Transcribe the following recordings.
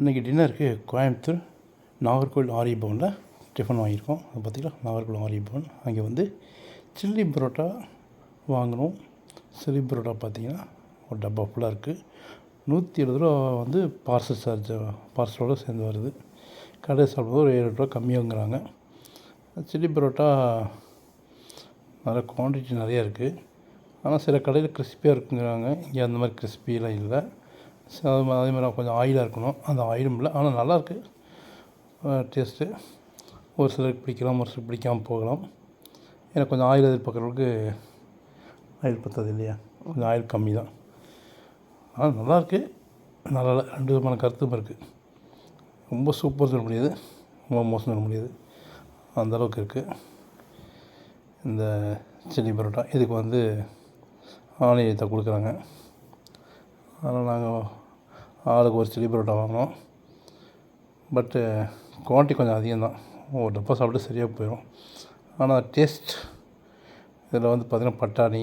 இன்றைக்கி டின்னருக்கு கோயம்புத்தூர் நாகர்கோவில் ஆரிய பவனில் டிஃபன் வாங்கியிருக்கோம். அது பார்த்திங்களா? நாகர்கோவில் ஆரிய பவன் அங்கே வந்து சில்லி பரோட்டா வாங்கினோம். சில்லி பரோட்டா பார்த்திங்கன்னா ஒரு டப்பா ஃபுல்லாக இருக்குது நூற்றி எழுபது ரூபா வந்து பார்சல் சார்ஜ் பார்சலோடு சேர்ந்து வருது. கடை சாப்பிடும்போது ஒரு ஏழு ரூபா கம்மியாங்கிறாங்க. சில்லி பரோட்டா நிறைய குவான்டிட்டி நிறையா இருக்குது ஆனால் சில கடையில் கிறிஸ்பியாக இருக்குங்கிறாங்க. இங்கே அந்த மாதிரி கிறிஸ்பியெலாம் இல்லை. ஸோ அது அதே மாதிரி கொஞ்சம் ஆயிலாக இருக்கணும். அந்த ஆயிலும் இல்லை. ஆனால் நல்லாயிருக்கு டேஸ்ட்டு ஒரு சிலருக்கு பிடிக்கலாம் ஒரு சிலருக்கு பிடிக்காமல் போகலாம். எனக்கு கொஞ்சம் ஆயில் எதிர்பார்க்குறவங்களுக்கு ஆயில் பற்றாது இல்லையா? கொஞ்சம் ஆயில் கம்மி தான். ஆனால் நல்லாயிருக்கு நல்லா இல்லை. ரெண்டு விதமான கருத்தும் இருக்குது ரொம்ப சூப்பர் சொல்ல முடியாது. ரொம்ப மோசம் சொல்ல முடியாது. அந்த அளவுக்கு இருக்குது இந்த சில்லி பரோட்டா. இதுக்கு வந்து ஆணியத்தை கொடுக்குறாங்க. அதனால் நாங்கள் ஆளுக்கு ஒரு சில்லி பரோட்டா வாங்கினோம். பட்டு குவான்டிட்டி கொஞ்சம் அதிகம்தான். ஒரு டப்பா சாப்பிட்டு சரியாக போயிடும் ஆனால் டேஸ்ட் இதில் வந்து பார்த்திங்கன்னா பட்டாணி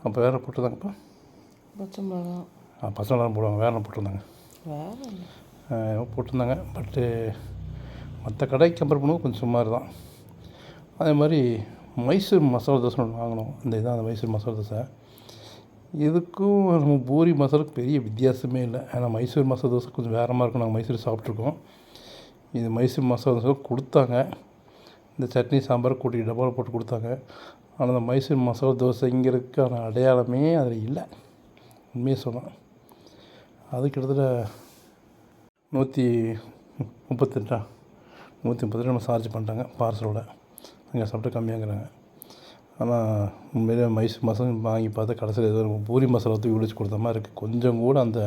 அப்போ வேறு போட்டிருந்தாங்கப்பா பச்சை மிளகா ஆ, பச்சை மிளகா போடுவாங்க. வேறு போட்டிருந்தாங்க. போட்டிருந்தாங்க. பட்டு மற்ற கடைக்கு கம்பேர் பண்ணும்போது கொஞ்சம் சுமார் தான் அதே மாதிரி மைசூர் மசாலா தோசை ஒன்று வாங்கினோம். இந்த இதான் அந்த மைசூர் மசாலா தோசை. இதுக்கும் நம்ம பூரி மசாலுக்கும் பெரிய வித்தியாசமே இல்லை. ஏன்னா மைசூர் மசாலா தோசை கொஞ்சம் வேற மாதிரி இருக்கும். நாங்கள் மைசூர் சாப்பிட்ருக்கோம் இது மைசூர் மசாலா தோசை கொடுத்தாங்க. இந்த சட்னி சாம்பார் கூட்டி டப்பாவில் போட்டு கொடுத்தாங்க. ஆனால் அந்த மைசூர் மசாலா தோசைங்கிறதுக்கான அடையாளமே அதில் இல்லை. உண்மையை சொன்னேன் அது கிட்டத்தட்ட நூற்றி முப்பத்தெட்டா நூற்றி முப்பத்தெட்டு நம்ம சார்ஜ் பண்ணிட்டாங்க பார்சலோட அங்கே சாப்பிட்டு கம்மியாங்கிறாங்க. ஆனால் உண்மையிலே மைசூர் மசாலா வாங்கி பார்த்தா கடைசியில் ஏதோ பூரி மசாலா தூக்கி விழிச்சு கொடுத்த மாதிரி இருக்குது கொஞ்சம் கூட அந்த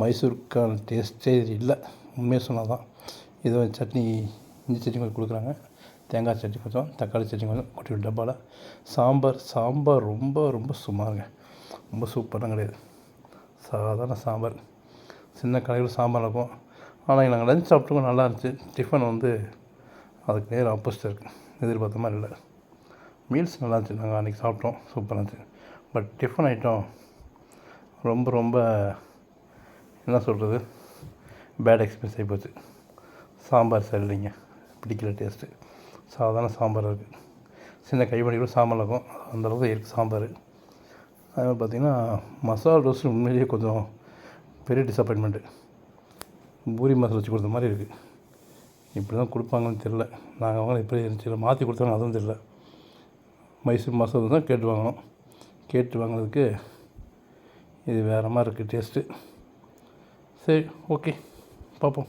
மைசூருக்கான டேஸ்ட்டே இல்லை. உண்மையை சொன்னால் தான். இது சட்னி இஞ்சி சட்னி கொஞ்சம் கொடுக்குறாங்க. தேங்காய் சட்னி கொஞ்சம் தக்காளி சட்னி கொஞ்சம் கொட்டி ஒரு டப்பாவில் சாம்பார் சாம்பார் ரொம்ப ரொம்ப சுமாருங்க. ரொம்ப சூப்பராக கிடையாது. சாதாரண சாம்பார். சின்ன கடையில் சாம்பார் இருக்கும் ஆனால் நாங்கள் லஞ்ச் சாப்பிட்டோம் நல்லா இருந்துச்சு. டிஃபன் வந்து அதுக்கு நேரம் ஆப்போசிட் இருக்குது எதிர்பார்த்த மாதிரி இல்லை. மீல்ஸ் நல்லா இருந்துச்சு நாங்கள் அன்றைக்கி சாப்பிட்டோம். சூப்பராக இருந்துச்சு. பட் டிஃபன் ஐட்டம் ரொம்ப ரொம்ப என்ன சொல்கிறது பேட் எக்ஸ்பீரியன்ஸ் ஆகி போச்சு. சாம்பார் சரியில்லைங்க பிடிக்கல டேஸ்ட்டு. சாதாரண சாம்பார் இருக்குது சின்ன கைப்படி கூட சாம்பார் இருக்கும். அந்தளவுக்கு இருக்குது சாம்பார். அதே மாதிரி பார்த்திங்கன்னா மசாலா ரோஸ்ட் உண்மையிலேயே கொஞ்சம் பெரிய டிசப்பாயின்மெண்ட்டு பூரி மசாலா வச்சு கொடுத்த மாதிரி இருக்குது இப்படி தான் கொடுப்பாங்கன்னு தெரில நாங்கள் அவங்க இப்படி இருந்துச்சு இல்லை மாற்றி கொடுத்தாங்க அதுவும் தெரில மைசூர் மசாலா தான் கேட்டு வாங்கினோம். கேட்டு வாங்கினதுக்கு இது வேறு மாதிரி இருக்குது டேஸ்ட்டு சரி ஓகே பார்ப்போம்.